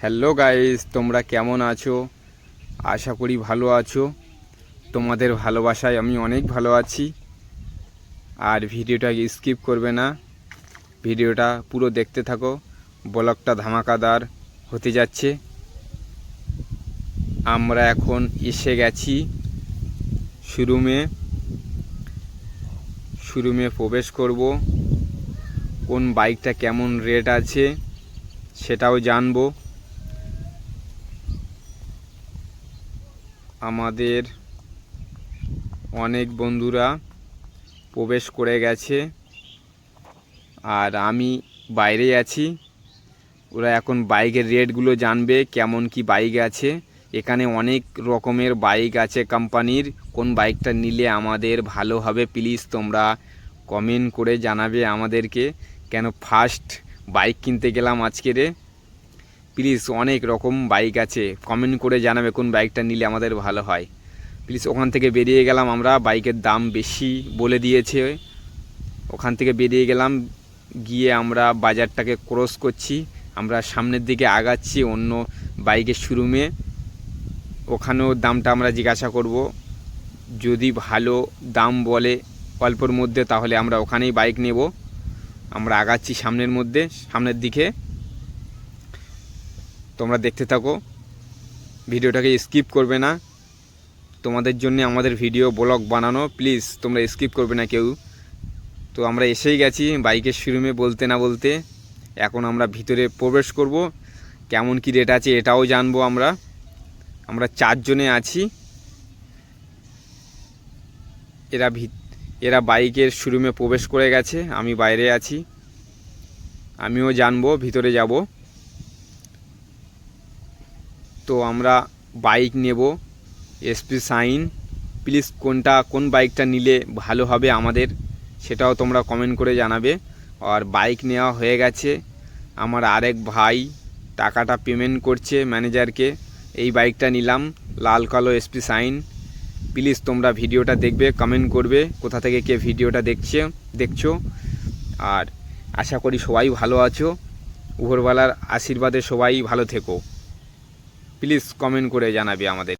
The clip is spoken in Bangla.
হ্যালো গাইস তোমরা কেমন আছো? আশা করি ভালো আছো। তোমাদের ভালোবাসায় আমি অনেক ভালো আছি। আর ভিডিওটা স্কিপ করবে না। ভিডিওটা পুরো দেখতে থাকো। ব্লগটা ধামাকাদার হতে যাচ্ছে। আমরা এখন এসে গেছি শোরুমে। শোরুমে প্রবেশ করব। কোন বাইকটা কেমন রেট আছে সেটাও জানব। আমাদের অনেক বন্ধুরা প্রবেশ করে গেছে। আর আমি বাইরে আছি। ওরা এখন বাইকের রেটগুলো জানবে, কেমন কি বাইক আছে। এখানে অনেক রকমের বাইক আছে কোম্পানির। কোন বাইকটা নিলে আমাদের ভালো হবে প্লিজ তোমরা কমেন্ট করে জানাবে আমাদেরকে। কেন ফার্স্ট বাইক কিনতে গেলাম আজকেরে প্লিজ অনেক রকম বাইক আছে। কমেন্ট করে জানাবে কোন বাইকটা নিলে আমাদের ভালো হয়। প্লিজ ওখান থেকে বেরিয়ে গেলাম আমরা। বাইকের দাম বেশি বলে দিয়েছে। ওখান থেকে বেরিয়ে গেলাম। গিয়ে আমরা বাজারটাকে ক্রস করছি। আমরা সামনের দিকে আগাচ্ছি অন্য বাইকের শোরুমে ওখানেও দামটা আমরা জিজ্ঞাসা করব। যদি ভালো দাম বলে অল্পর মধ্যে, তাহলে আমরা ওখানেই বাইক নেব। আমরা আগাচ্ছি সামনের মধ্যে, সামনের দিকে। তোমরা দেখতে থাকো। ভিডিওটাকে স্কিপ করবে না। তোমাদের জন্য আমাদের ভিডিও ব্লগ বানানো। প্লিজ, তোমরা স্কিপ করবে না কেউ। তো আমরা এসেই গেছি বাইকের শোরুমে বলতে না বলতে। এখন আমরা ভিতরে প্রবেশ করব। কেমন কি রেট আছে এটাও জানব আমরা। আমরা চারজনে আছি। এরা এরা বাইকের শোরুমে প্রবেশ করে গেছে। আমি বাইরে আছি। আমিও জানব, ভিতরে যাব। তো আমরা বাইক নেব এসপি সাইন। প্লিজ কোনটা, কোন বাইকটা নিলে ভালো হবে আমাদের সেটাও তোমরা কমেন্ট করে জানাবে। আর বাইক নেওয়া হয়ে গেছে। আমার আরেক ভাই টাকাটা পেমেন্ট করছে ম্যানেজারকে এই বাইকটা নিলাম, লাল কালো এসপি সাইন। প্লিজ তোমরা ভিডিওটা দেখবে কমেন্ট করবে কোথা থেকে কে ভিডিওটা দেখছে, দেখছ। আর আশা করি সবাই ভালো আছো। উপরওয়ালার আশীর্বাদে সবাই ভালো থেকো। প্লিজ কমেন্ট করে জানাবি আমাদের।